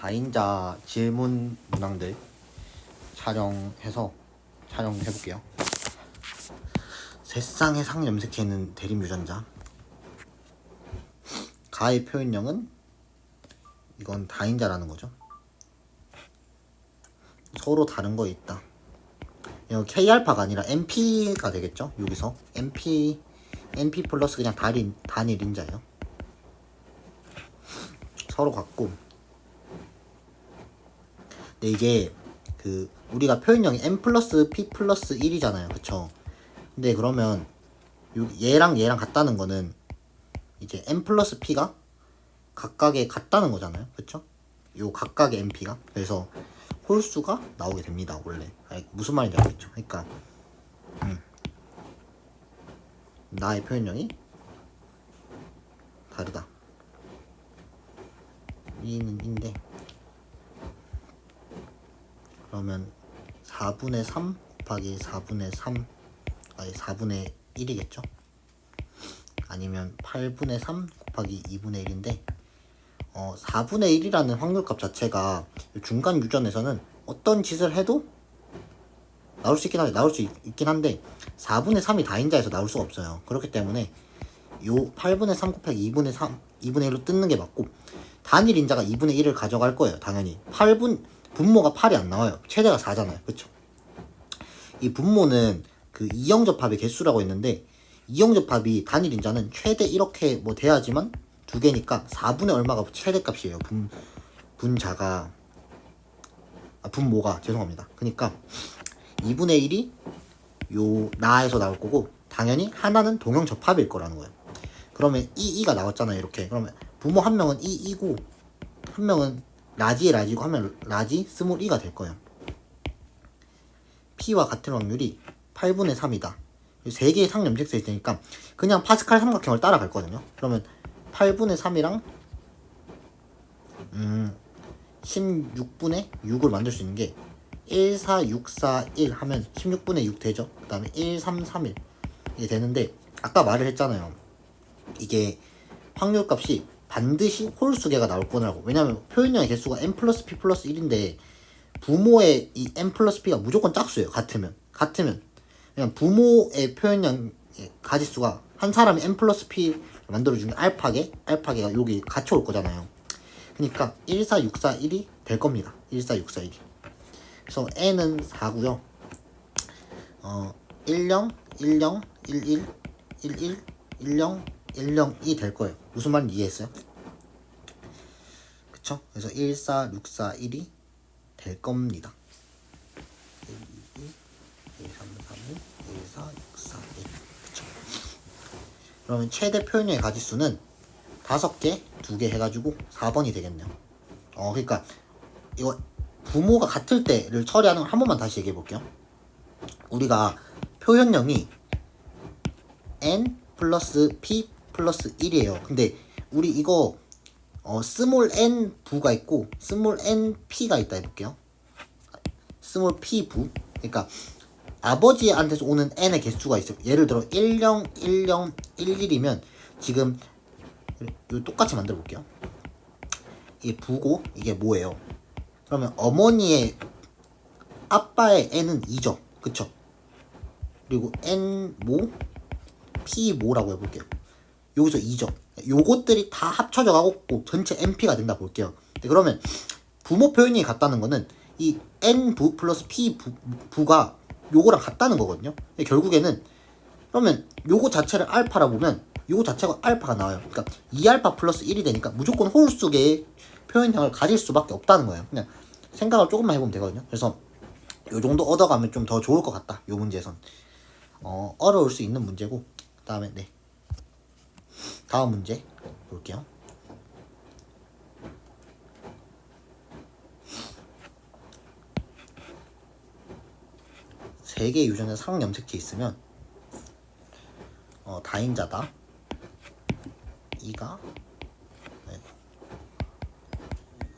다인자 질문 문항들 촬영해서 촬영해 볼게요. 세상의 상 염색해 있는 대림 유전자. 가의 표현형은 이건 다인자라는 거죠. 서로 다른 거 있다. 이거 K알파가 아니라 NP가 되겠죠? 여기서 NP NP 플러스 그냥 단일 단일 인자예요. 서로 같고. 근데 이게 그 우리가 표현형이 n 플러스 p 플러스 1이잖아요, 그쵸? 근데 그러면 요- 얘랑 얘랑 같다는 거는 이제 n 플러스 p가 각각에 같다는 거잖아요, 그쵸? 요 각각의 np가 그래서 홀수가 나오게 됩니다, 원래. 아니, 무슨 말인지 알겠죠? 그러니까 음. 나의 표현형이 다르다. 이는 인데 그러면 4분의 3 곱하기 4분의 3 아니 4분의 1이겠죠? 아니면 8분의 3 곱하기 2분의 1인데 어 4분의 1이라는 확률값 자체가 중간 유전에서는 어떤 짓을 해도 나올 수 있긴 한데 나올 수 있, 있긴 한데 4분의 3이 다인자에서 나올 수가 없어요. 그렇기 때문에 요 8분의 3 곱하기 2분의 3 2분의 1로 뜯는 게 맞고 단일 인자가 2분의 1을 가져갈 거예요. 당연히 8분 분모가 8이 안 나와요. 최대가 4잖아요. 그렇죠? 이 분모는 그 이영접합의 개수라고 했는데 이영접합이 단일 인자는 최대 이렇게 뭐 돼야지만 두 개니까 4분의 얼마가 최대값이에요. 분 분자가 아, 분모가 죄송합니다. 그러니까 2분의 1이 요 나에서 나올 거고 당연히 하나는 동형 접합일 거라는 거예요. 그러면 이 2가 나왔잖아요. 이렇게. 그러면 부모 한 명은 이 2고 한 명은 라지의 라지고 한 명은 라지 스몰 2가 될 거예요. P와 같은 확률이 8분의 3이다. 세 개의 상염색소 있으니까 그냥 파스칼 삼각형을 따라갈 거든요. 그러면 8분의 3이랑 음 16분의 6을 만들 수 있는 게 1, 4, 6, 4, 1 하면 16분의 6 되죠. 그 다음에 1, 3, 3, 1 이게 되는데 아까 말을 했잖아요. 이게 확률값이 반드시 홀수계가 나올 거라고. 왜냐면 표현량의 개수가 n 플러스 p 플러스 1인데 부모의 이 n 플러스 p가 무조건 짝수예요. 같으면 같으면 그냥 부모의 표현량의 가지수가 한 사람이 n 플러스 p 만들어주는 알파계 알파계가 여기 같이 올 거잖아요. 그러니까 1, 4, 6, 4, 1이 될 겁니다. 1, 4, 6, 4, 1이. 그래서 n은 4고요. 어, 10, 10, 11, 11, 10, 10이 될 거예요. 무슨 말인지 이해했어요? 그쵸? 그래서 1, 4, 6, 4, 1이 될 겁니다. 1, 2, 1, 3, 3, 5, 1, 4, 6, 4, 1. 그쵸? 그러면 최대 표현량의 가지수는 다섯 개, 두개 해가지고 4번이 되겠네요. 어, 그러니까 이거 부모가 같을 때를 처리하는 걸 한 번만 다시 얘기해 볼게요. 우리가 표현형이 n 플러스 p 플러스 1이에요. 근데 우리 이거 어, 스몰 n 부가 있고 스몰 n p가 있다 해볼게요. 스몰 p 부. 그러니까 아버지한테서 오는 n의 개수가 있어요. 예를 들어 10, 10, 11이면 지금 요 똑같이 만들어 볼게요. 이게 부고 이게 뭐예요? 그러면 어머니의 아빠의 n은 2죠. 그쵸? 그리고 n 모 p 모라고 해볼게요. 여기서 2죠. 요것들이 다 합쳐져 가고 전체 np가 된다 볼게요. 근데 그러면 부모 표현이 같다는 거는 이 n 부 플러스 p 부, 부가 요거랑 같다는 거거든요. 근데 결국에는 그러면 요거 자체를 알파라 보면 요거 자체가 알파가 나와요. 그러니까 2알파 플러스 1이 되니까 무조건 홀수계의 표현형을 가질 수밖에 없다는 거예요. 그냥 생각을 조금만 해보면 되거든요. 그래서 요 정도 얻어가면 좀 더 좋을 것 같다. 요 문제에선 어, 어려울 수 있는 문제고 그 다음에 네 다음 문제 볼게요. 세 개의 유전자 상염색체 있으면 어, 다인자다. 이가 네.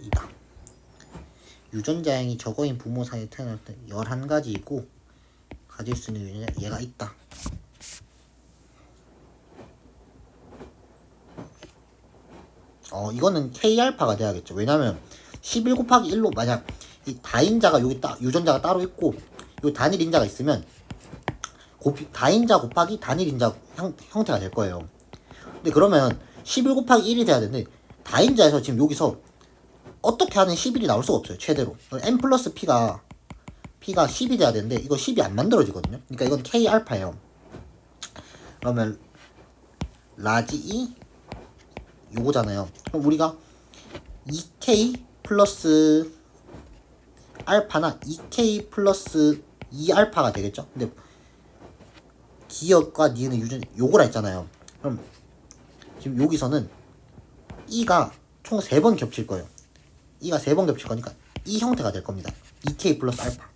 이다. 유전자 양이 적어인 부모 사이에 태어날 때 11가지이고 가질 수 있는 유전자 얘가 있다. 어 이거는 K알파가 돼야겠죠. 왜냐면 11 곱하기 1로 만약 이 다인자가 여기 따 유전자가 따로 있고 요 단일 인자가 있으면 곱, 다인자 곱하기 단일 인자 형, 형태가 될 거예요. 근데 그러면 11 곱하기 1이 돼야 되는데 다인자에서 지금 여기서 어떻게 하는 11이 나올 수가 없어요. 최대로. n 플러스 p가 p가 10이 돼야 되는데 이거 10이 안 만들어지거든요. 그러니까 이건 k 알파예요. 그러면 라지 2 요거잖아요. 그럼 우리가 2k 플러스 알파나 2k 플러스 2알파가 되겠죠? 근데 기억과 니은의 유전 요거라 했잖아요. 그럼 지금 여기서는 e가 총 3번 겹칠 거예요. e가 3번 겹칠 거니까 이 형태가 될 겁니다. 2k 플러스 알파.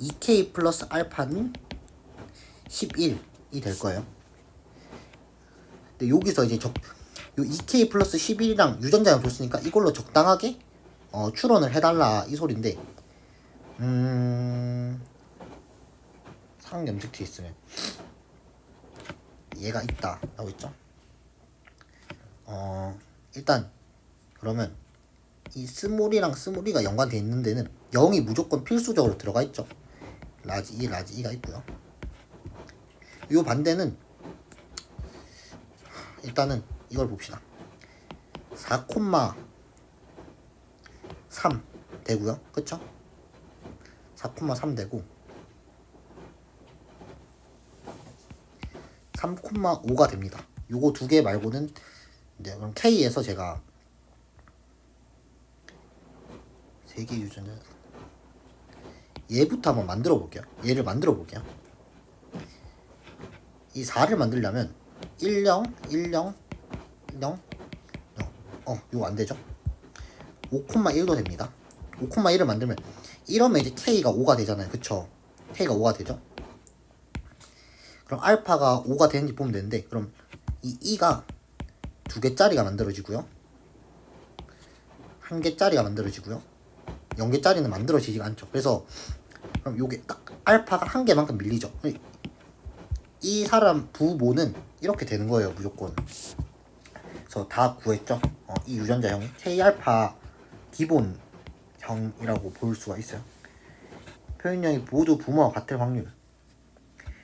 2k 플러스 알파는 11이 될 거예요. 근데 여기서 이제 적, 요 2k 플러스 11이랑 유전자를 줬으니까 이걸로 적당하게 어, 추론을 해달라 이 소린데 음 상염색트 있으면 얘가 있다 라고 있죠? 어 일단 그러면 이 스몰이랑 스몰이가 연관돼 있는 데는 0이 무조건 필수적으로 들어가 있죠? 라지 2 라지 2가 있고요. 요 반대는 일단은 이걸 봅시다 4콤마 3 되고요. 그쵸? 4,3 되고 3,5가 됩니다. 요거 두 개 말고는 네, 그럼 K에서 제가 세 개 유전자 얘부터 한번 만들어 볼게요. 얘를 만들어 볼게요. 이 4를 만들려면 10, 10, 0, 0. 어, 이거 안 되죠? 5,1도 됩니다. 5,1을 만들면 이러면 이제 K가 5가 되잖아요. 그쵸? K가 5가 되죠? 그럼 알파가 5가 되는지 보면 되는데 그럼 이 2가 두 개짜리가 만들어지고요. 한 개짜리가 만들어지고요. 0개짜리는 만들어지지가 않죠. 그래서 그럼 요게 딱 알파가 한 개만큼 밀리죠. 이 사람 부모는 이렇게 되는 거예요. 무조건. 그래서 다 구했죠. 어, 이 유전자 형이 K알파 기본 형이라고 볼 수가 있어요. 표현형이 모두 부모와 같을 확률.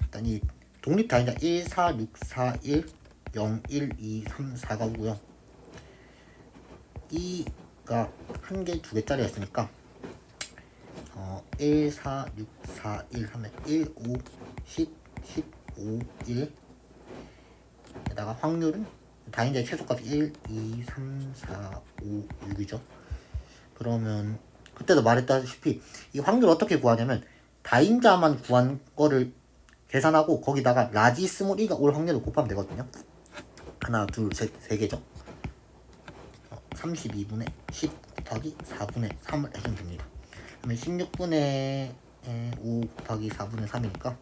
일단 이 독립 다인자 1, 4, 6, 4, 1, 0, 1, 2, 3, 4가 오고요. 2가 한 개, 두 개짜리가 있으니까 어, 1, 4, 6, 4, 1 하면 1, 5, 10, 15, 1 에다가 확률은 다인자의 최소값이 1, 2, 3, 4, 5, 6이죠. 그러면 그때도 말했다시피 이 확률 어떻게 구하냐면 다인자만 구한 거를 계산하고 거기다가 라지 스몰 이가 올 확률을 곱하면 되거든요. 하나, 둘, 셋, 세 개죠. 32분의 10 곱하기 4분의 3을 해주면 됩니다. 그러면 16분의 5 곱하기 4분의 3이니까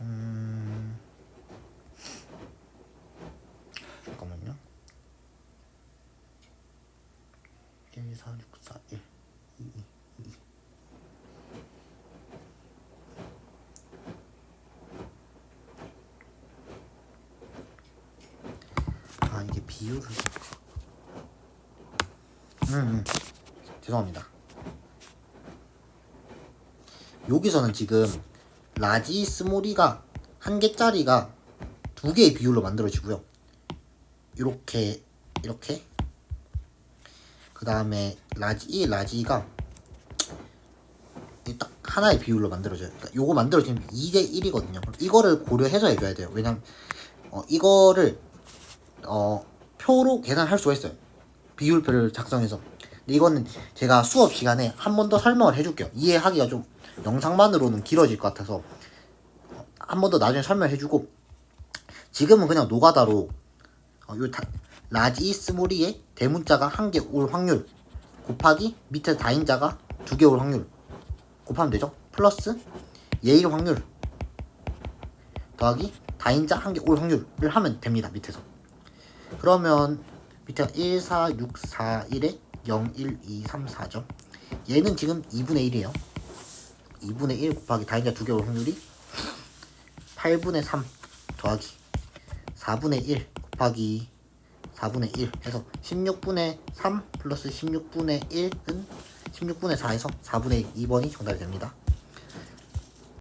음... 잠깐만요. 1, 4, 6, 4, 1, 2, 2, 2. 아 이게 비율을 음, 음. 죄송합니다 여기서는 지금 라지 스몰이가 한 개짜리가 두 개의 비율로 만들어지고요 이렇게 이렇게 그 다음에 라지 이 라지가 이딱 하나의 비율로 만들어져요. 그러니까 요거 만들어지면 2대 1이거든요. 이거를 고려해서 해줘야 돼요. 왜냐면 어, 이거를 어, 표로 계산할 수가 있어요. 비율표를 작성해서. 근데 이거는 제가 수업 시간에 한 번 더 설명을 해줄게요. 이해하기가 좀 영상만으로는 길어질 것 같아서 한 번 더 나중에 설명해주고 지금은 그냥 노가다로 어, 요 다, 라지 스몰이의 대문자가 한 개 올 확률 곱하기 밑에 다인자가 두 개 올 확률 곱하면 되죠. 플러스 예일 확률 더하기 다인자 한 개 올 확률을 하면 됩니다. 밑에서. 그러면 밑에가 1, 4, 6, 4, 1에 0, 1, 2, 3, 4죠. 얘는 지금 2분의 1이에요. 2분의 1 곱하기 다인자 두 개 올 확률이 8분의 3 더하기 4분의 1 곱하기 4분의 1 해서 16분의 3 플러스 16분의 1은 16분의 4에서 4분의 2번이 정답이 됩니다.